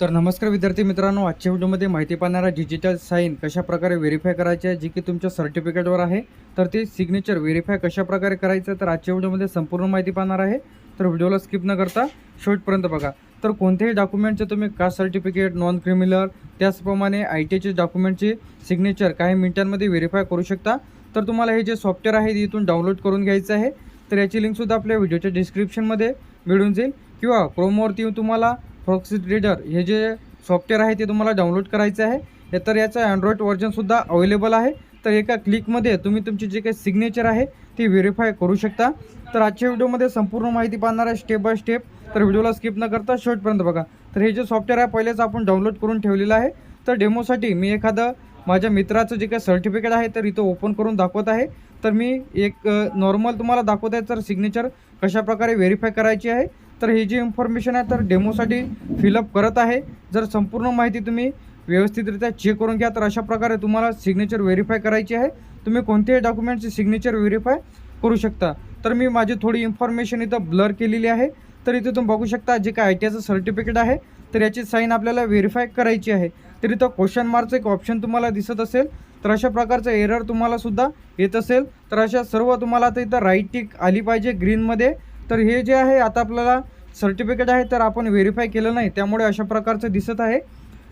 तर नमस्कार विद्यार्थी मित्रांनो आजच्या व्हिडिओमध्ये माहिती पाहणारा डिजिटल साईन कशाप्रकारे व्हेरीफाय करायचे आहे जी की तुमच्या सर्टिफिकेटवर आहे तर ते सिग्नेचर व्हेरीफाय कशाप्रकारे करायचं तर आजच्या व्हिडिओमध्ये संपूर्ण माहिती पाहणार आहे. तर व्हिडिओला स्किप न करता शेवटपर्यंत बघा. तर कोणत्याही डॉक्युमेंटचे तुम्ही कास्ट सर्टिफिकेट नॉन क्रिमिनल त्याचप्रमाणे आय टीचे डॉक्युमेंटचे सिग्नेचर काही मिनिटांमध्ये व्हेरीफाय करू शकता. तर तुम्हाला हे जे सॉफ्टवेअर आहे इथून डाउनलोड करून घ्यायचं आहे. तर याची लिंकसुद्धा आपल्या व्हिडिओच्या डिस्क्रिप्शनमध्ये मिळून जाईल. किंवा क्रोमवरती येऊन तुम्हाला फ्रॉक्सिट रीडर हे जे सॉफ्टवेअर आहे ते तुम्हाला डाउनलोड करायचं आहे. हे तर याचं अँड्रॉइड व्हर्जनसुद्धा अवेलेबल आहे. तर एका क्लिकमध्ये तुम्ही तुमची जे काही सिग्नेचर आहे ती व्हेरीफाय करू शकता. तर आजच्या व्हिडिओमध्ये संपूर्ण माहिती पाहणार आहे स्टेप बाय स्टेप तर व्हिडिओला स्किप न करता शेवटपर्यंत बघा. तर हे जे सॉफ्टवेअर आहे पहिलेच आपण डाउनलोड करून ठेवलेलं आहे. तर डेमोसाठी मी एखादं माझ्या मित्राचं जे काही सर्टिफिकेट आहे तर इथं ओपन करून दाखवत आहे. तर मी एक नॉर्मल तुम्हाला दाखवत आहे तर सिग्नेचर कशाप्रकारे व्हेरीफाय करायची आहे. तर ही जी इन्फॉर्मेशन आहे तर डेमोसाठी फिलअप करत आहे. जर संपूर्ण माहिती तुम्ही व्यवस्थितरित्या चेक करून घ्या तर अशा प्रकारे तुम्हाला सिग्नेचर व्हेरीफाय करायची आहे. तुम्ही कोणत्याही डॉक्युमेंटची सिग्नेचर व्हेरीफाय करू शकता. तर मी माझी थोडी इन्फॉर्मेशन इथं ब्लर केलेली आहे. तर इथे तुम्ही बघू शकता जे काय आय टी आयचं सर्टिफिकेट आहे तर याची साईन आपल्याला व्हेरीफाय करायची आहे. तर इथं क्वेश्चन मार्कचं एक ऑप्शन तुम्हाला दिसत असेल तर अशा प्रकारचं एरर तुम्हाला सुद्धा येत असेल. तर अशा सर्व तुम्हाला आता इथं राईट टिक आली पाहिजे ग्रीनमध्ये तर हे जे आहे आता आपल्याला सर्टिफिकेट आहे तर आपण व्हेरीफाय केलं नाही. त्यामुळे अशा प्रकारचं दिसत आहे.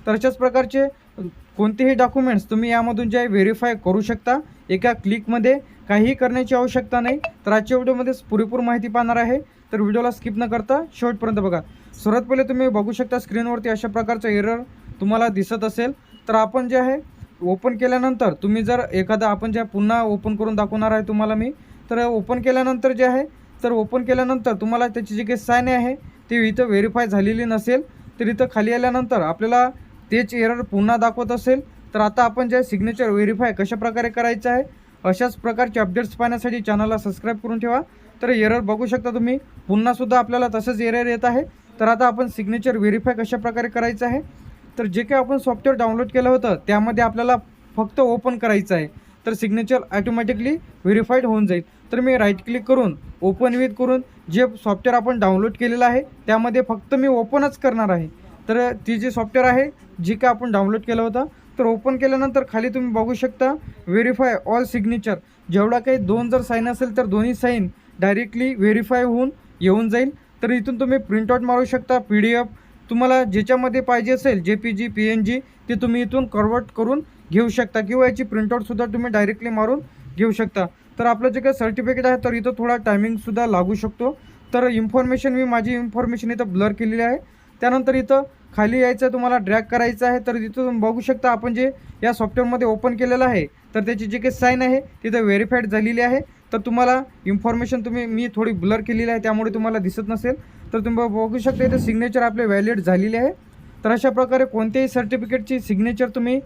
तर अशाच प्रकारचे कोणतेही डॉक्युमेंट्स तुम्ही यामधून जे आहे व्हेरीफाय करू शकता. एका क्लिकमध्ये काहीही करण्याची आवश्यकता नाही. तर आजच्या व्हिडिओमध्ये पुरेपूर माहिती पाहणार आहे. तर व्हिडिओला स्किप न करता शेवटपर्यंत बघा. सर्वात पहिले तुम्ही बघू शकता स्क्रीनवरती अशा प्रकारचं एरर तुम्हाला दिसत असेल. तर आपण जे आहे ओपन केल्यानंतर तुम्ही जर एखादा आपण जे पुन्हा ओपन करून दाखवणार आहे तुम्हाला मी. तर ओपन केल्यानंतर जे आहे तर ओपन केल्यानंतर तुम्हाला त्याची जी काही साईन आहे ती इथं व्हेरीफाय झालेली नसेल तर इथं खाली आल्यानंतर आपल्याला तेच एरर पुन्हा दाखवत असेल. तर आता आपण जे सिग्नेचर व्हेरीफाय कशा प्रकारे करायचं आहे अशाच प्रकारचे अपडेट्स पाहण्यासाठी चॅनलला सबस्क्राईब करून ठेवा. तर एरर बघू शकता तुम्ही. पुन्हासुद्धा आपल्याला तसंच एरर येत आहे. तर आता आपण सिग्नेचर व्हेरीफाय कशाप्रकारे करायचं आहे? तर जे काही आपण सॉफ्टवेअर डाउनलोड केलं होतं त्यामध्ये आपल्याला फक्त ओपन करायचं आहे. तर सिग्नेचर ॲटोमॅटिकली व्हेरीफाईड होऊन जाईल. तर मी राईट क्लिक करून ओपन विथ करून जे सॉफ्टवेअर आपण डाउनलोड केलेलं आहे त्यामध्ये फक्त मी ओपनच करणार आहे. तर ती जी सॉफ्टवेअर आहे जी का आपण डाउनलोड केलं होतं तर ओपन केल्यानंतर खाली तुम्ही बघू शकता व्हेरीफाय ऑल सिग्नेचर जेवढा काही दोन जर साईन असेल तर दोन्ही साईन डायरेक्टली व्हेरीफाय होऊन येऊन जाईल. तर इथून तुम्ही प्रिंटआउट मारू शकता पी डी एफ तुम्हाला ज्याच्यामध्ये पाहिजे असेल J P G P N G ते तुम्ही इथून कन्वर्ट करून घेऊ शकता. किंवा याची प्रिंटआउटसुद्धा तुम्ही डायरेक्टली मारून घेऊ शकता. तर आपलं जे काही सर्टिफिकेट आहे तर इथं थोडा टायमिंगसुद्धा लागू शकतो. तर इन्फॉर्मेशन मी माझी इन्फॉर्मेशन इथं ब्लर केलेली आहे. त्यानंतर इथं खाली यायचं तुम्हाला ड्रॅग करायचं आहे. तर तिथं तुम्ही बघू शकता आपण जे या सॉफ्टवेअरमध्ये ओपन केलेलं आहे तर त्याची जी काही साईन आहे तिथं व्हेरीफाईड झालेली आहे. तर तुम्हाला इन्फॉर्मेशन तुम्ही मी थोडी ब्लर केलेली आहे त्यामुळे तुम्हाला दिसत नसेल. तर तुम्ही बघू शकता इथं सिग्नेचर आपले व्हॅलिड झालेले आहे. तर अशा प्रकारे कोणत्याही सर्टिफिकेटची सिग्नेचर तुम्ही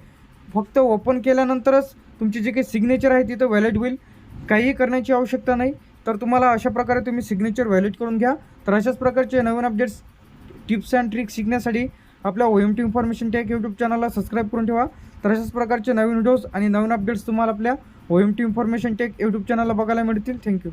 फक्त ओपन केल्यानंतरच तुमची जी काही सिग्नेचर आहे तिथं व्हॅलिड होईल. काहीही करण्याची आवश्यकता नाही. तर तुम्हाला अशा प्रकारे तुम्ही सिग्नेचर व्हॅलिड करून घ्या. तर अशाच प्रकारचे नवीन अपडेट्स टिप्स अँड ट्रिक्स शिकण्यासाठी आपल्या O M T information tech YouTube चॅनलला सबस्क्राईब करून ठेवा. तर अशाच प्रकारचे नवीन व्हिडिओज आणि नवीन अपडेट्स तुम्हाला आपल्या O M T information tech YouTube चॅनलला बघायला मिळतील. थँक्यू